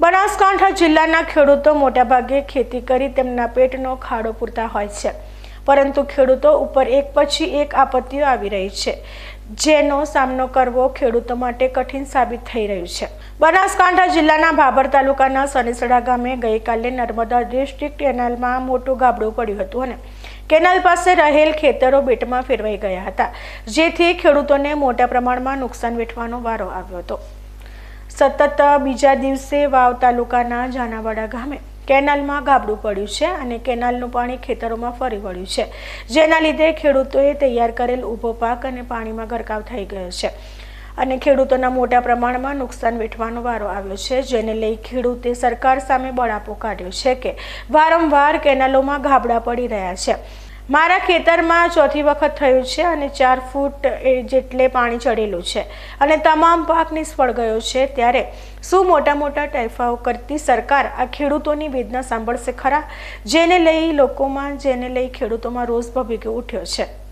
બનાસકાંઠા જિલ્લાના ખેડૂતો મોટાભાગે ખેતી કરી તેમના પેટનો ખાડો પૂરતા હોય છે. પરંતુ ખેડૂતો ઉપર એક પછી એક આપત્તિઓ આવી રહી છે, જેનો સામનો કરવો ખેડૂતો માટે કઠિન સાબિત થઈ રહ્યું છે. બનાસકાંઠા જિલ્લાના ભાભર તાલુકાના સનેસડા ગામે ગઈકાલે નર્મદા ડિસ્ટ્રિક્ટ કેનાલમાં મોટું ગાબડું પડ્યું હતું અને કેનાલ પાસે રહેલ ખેતરો બેટમાં ફેરવાઈ ગયા હતા, જેથી ખેડૂતોને મોટા પ્રમાણમાં નુકસાન વેઠવાનો વારો આવ્યો હતો. સતત બીજા દિવસે વાવ તાલુકાના જાનાવાડા ગામે કેનાલમાં ગાબડું પડ્યું છે અને કેનાલનું પાણી ખેતરોમાં ફરી વળ્યું છે. જેના લીધે ખેડૂતોએ તૈયાર કરેલ ઊભો પાક અને પાણીમાં ગરકાવ થઈ ગયો છે. અને ખેડૂતોના મોટા પ્રમાણમાં નુકસાન વેઠવાનો વારો આવ્યો છે, જેને લઈ ખેડૂતે સરકાર સામે બળાપો કાઢ્યો છે કે વારંવાર કેનાલોમાં ગાબડા પડી રહ્યા છે. મારા ખેતરમાં ચોથી વખત થયું છે અને ચાર ફૂટ જેટલે પાણી ચડેલું છે અને તમામ પાક નિષ્ફળ ગયો છે ત્યારે શું મોટા મોટા ટાઈફાઓ કરતી સરકાર આ ખેડૂતોની વેદના સાંભળશે ખરા? જેને લઈ લોકોમાં, જેને લઈ ખેડૂતોમાં રોષ ભભીગી ઉઠ્યો છે.